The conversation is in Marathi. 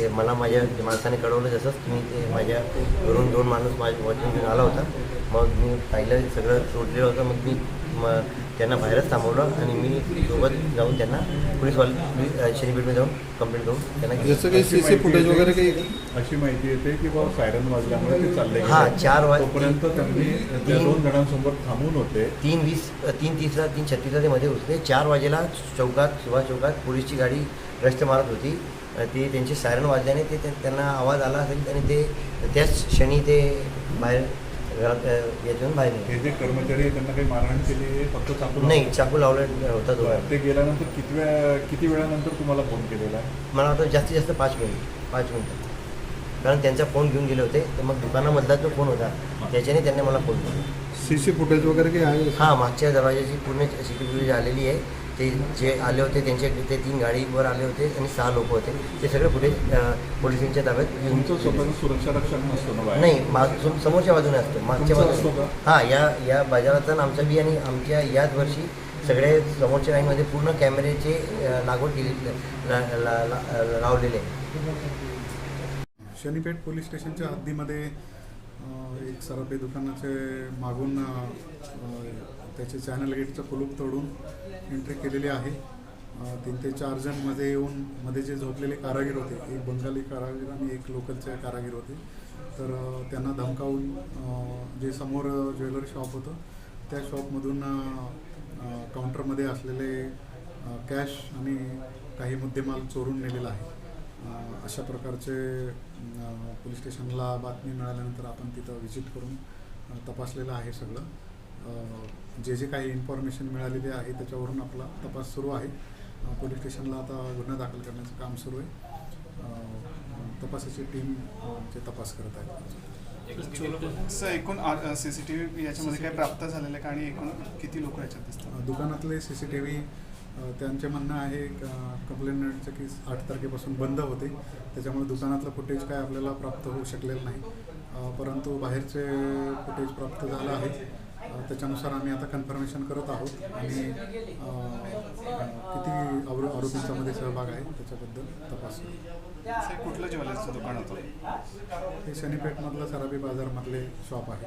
ते मला माझ्या माणसाने कळवलं जसंच मी ते माझ्या घरून दोन माणूस माझ्या वॉचिंग घेऊन आला होता. मग मी पाहिलं सगळं सोडलेलं होतं. मग मी मग त्यांना बाहेरच थांबवलं आणि मी सोबत जाऊन त्यांना पोलीसवाले शनीपेठमध्ये जाऊन कंप्लेंट करून त्यांना. जसं काही सी सी फुटेज वगैरे काही अशी माहिती येते की बाबा सायरन वाजल्यामुळे ते चालले हा. चार वाज- तोपर्यंत त्यांनी त्या तीन- दोन जणांसोबत थांबून होते तीन वीस तीन तीसला तीन छत्तीसला ते मध्ये घुसले चार वाजेला चौकात सुभाष चौकात पोलीसची गाडी रस्ते मारत होती ते त्यांचे सायरन वाजल्याने ते ते- त्यांना आवाज आला असेल आणि ते त्याच क्षणी ते बाहेर घरात याच्यातून बाहेर. हे जे कर्मचारी आहे त्यांना काही मारहाण केली फक्त चाकू नाही? चाकू लावला होता तो. ते गेल्यानंतर किती वेळा किती वेळानंतर तुम्हाला फोन केलेला आहे मला वाटतं जास्तीत जास्त पाच मिनिट पाच मिनिटं कारण त्यांचा फोन घेऊन गेले होते तर मग दुकानामधला जो फोन होता त्याच्याने त्यांनी मला फोन केला सी सी फुटेज वगैरे काही आहे हां मागच्या दरवाजाची पूर्ण सी टी व्ही आलेली आहे ते जे आले होते त्यांचे ते तीन गाडीवर आले होते आणि सहा लोक होते. ते सगळे पुढे पोलिसांच्या ताब्यात घेऊन सुरक्षा? नाही माग समोरच्या बाजूने असतो. मागच्या बाजूने? हां या या बाजारात आमचा बी आणि आमच्या याच वर्षी सगळे समोरच्या लाईनमध्ये पूर्ण कॅमेऱ्याचे लागवड केली लावलेले शनीपेठ पोलीस स्टेशनच्या हद्दीमध्ये एक सराफी दुकानाचे मागून त्याचे चॅनल गेटचं कुलूप तोडून एंट्री केलेली आहे. तीन ते चार जणमध्ये येऊन मध्ये जे झोपलेले कारागीर होते एक बंगाली कारागीर आणि एक लोकलचे कारागीर होते. तर त्यांना धमकावून जे समोर ज्वेलरी शॉप होतं त्या शॉपमधून काउंटरमध्ये असलेले कॅश आणि काही मुद्देमाल चोरून नेलेला आहे. अशा प्रकारचे पोलीस स्टेशनला बातमी मिळाल्यानंतर आपण तिथं व्हिजिट करून तपासलेलं आहे सगळं. जे जे काही इन्फॉर्मेशन मिळालेली आहे त्याच्यावरून आपला तपास सुरू आहे. पोलीस स्टेशनला आता गुन्हा दाखल करण्याचं काम सुरू आहे. तपासाची टीम जे तपास करत आहे सर एकूण सी सी टी व्ही याच्यामध्ये काय प्राप्त झालेलं आहे का? आणि एकूण किती लोक याच्यात दिसतात? दुकानातले सी सी टी व्ही त्यांचे म्हणणं आहे कंप्लेंटचे की आठ तारखेपासून बंद होते. त्याच्यामुळे दुकानातलं फुटेज काय आपल्याला प्राप्त होऊ शकलेलं नाही. परंतु बाहेरचे फुटेज प्राप्त झालं आहे. त्याच्यानुसार आम्ही आता कन्फर्मेशन करत आहोत. आणि किती आरो आरोपींचा मध्ये सहभाग आहे त्याच्याबद्दल तपास कुठलं ज्वेलर्सचं दुकान होतं? हे शनीपेठमधलं सराबी बाजारमधले शॉप आहे.